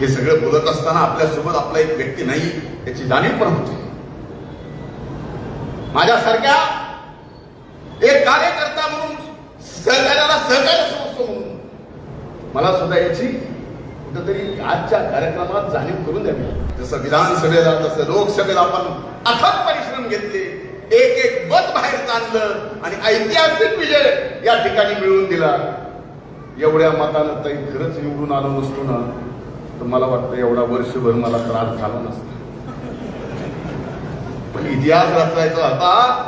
हे सगळं बोलत असताना आपल्यासोबत आपला एक व्यक्ती नाही याची जाणीव पण होते. माझ्यासारख्या एक कार्यकर्ता म्हणून सहकार्याला सहकार्य समजतो म्हणून मला सुद्धा याची कुठंतरी आजच्या कार्यक्रमात जाणीव करून द्यावी जसं विधानसभेला तसं लोकसभेला आपण अथक परिश्रम घेतले एक एक मत बाहेर चाललं आणि ऐतिहासिक विजय या ठिकाणी मिळवून दिला. एवढ्या मतानं तरी खरंच निवडून आलो नसतो ना. तर मला वाटतं एवढा वर्षभर मला त्रास झाला नसता. पण इतिहास रचायचा होता.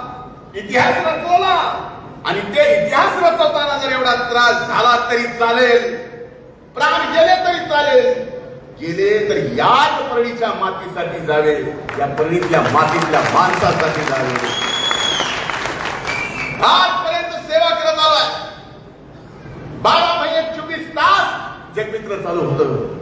इतिहास रचवला. आणि ते इतिहास रचवताना जर एवढा त्रास झाला तरी चालेल. प्राण गेले तरी चालेल. गेले तर याच परळीच्या मातीसाठी जावे. या परळीतल्या मातीतल्या माणसासाठी जावे. आजपर्यंत सेवा करत आलाय. बारा महिने चोवीस तास जगमित्र चालू होतं.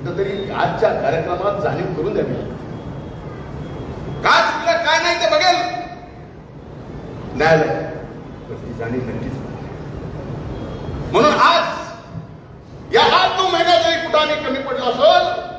कुठंतरी आजच्या कार्यक्रमात जाणीव करून द्यावी लागेल. काय चुकलं काय नाही ते बघेल. न्यायालय. ती जाणीव नक्कीच म्हणून आज या आठ नऊ महिन्यात जरी कुठं कमी पडला असेल